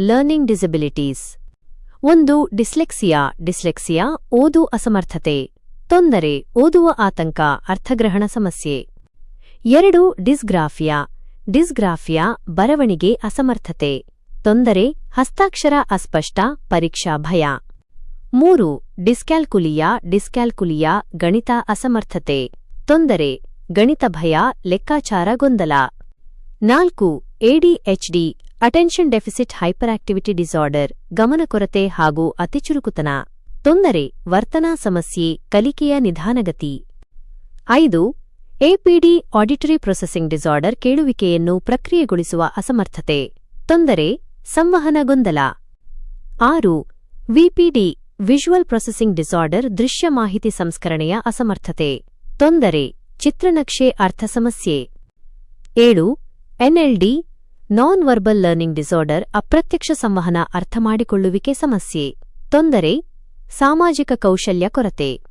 Learning disabilities ಒಂದು dyslexia dyslexia ಓದು ಅಸಮರ್ಥತೆ. ತೊಂದರೆ, ಓದುವ ಆತಂಕ, ಅರ್ಥಗ್ರಹಣ ಸಮಸ್ಯೆ. ಎರಡು ಡಿಸ್ಗ್ರಾಫಿಯಾ ಡಿಸ್ಗ್ರಾಫಿಯಾ ಬರವಣಿಗೆ ಅಸಮರ್ಥತೆ. ತೊಂದರೆ, ಹಸ್ತಾಕ್ಷರ ಅಸ್ಪಷ್ಟ, ಪರೀಕ್ಷಾ ಭಯ. ಮೂರು ಡಿಸ್ಕ್ಯಾಲ್ಕುಲಿಯಾ ಡಿಸ್ಕ್ಯಾಲ್ಕುಲಿಯಾ ಗಣಿತ ಅಸಮರ್ಥತೆ. ತೊಂದರೆ, ಗಣಿತ ಭಯ, ಲೆಕ್ಕಾಚಾರ ಗೊಂದಲ. ನಾಲ್ಕು ADHD attention deficit hyper activity disorder, ಗಮನಕೊರತೆ ಹಾಗೂ ಅತಿಚುರುಕುತನ. ತೊಂದರೆ, ವರ್ತನಾ ಸಮಸ್ಯೆ, ಕಲಿಕೆಯ ನಿಧಾನಗತಿ. ಐದು, ಎಪಿಡಿ ಆಡಿಟರಿ ಪ್ರೊಸೆಸಿಂಗ್ ಡಿಸಾರ್ಡರ್ ಕೇಳುವಿಕೆಯನ್ನು ಪ್ರಕ್ರಿಯೆಗೊಳಿಸುವ ಅಸಮರ್ಥತೆ. ತೊಂದರೆ, ಸಂವಹನ ಗೊಂದಲ. ಆರು, ವಿಪಿಡಿ, ವಿಜುವಲ್ ಪ್ರೊಸೆಸಿಂಗ್ ಡಿಸಾರ್ಡರ್ ದೃಶ್ಯ ಮಾಹಿತಿ ಸಂಸ್ಕರಣೆಯ ಅಸಮರ್ಥತೆ. ತೊಂದರೆ, ಚಿತ್ರನಕ್ಷೆ ಅರ್ಥ ಸಮಸ್ಯೆ. ಏಳು, NLD non verbal learning disorder ಅಪ್ರತ್ಯಕ್ಷ ಸಂವಹನ ಅರ್ಥಮಾಡಿಕೊಳ್ಳುವಿಕೆ ಸಮಸ್ಯೆ. ತೊಂದರೆ ಸಾಮಾಜಿಕ ಕೌಶಲ್ಯ ಕೊರತೆ.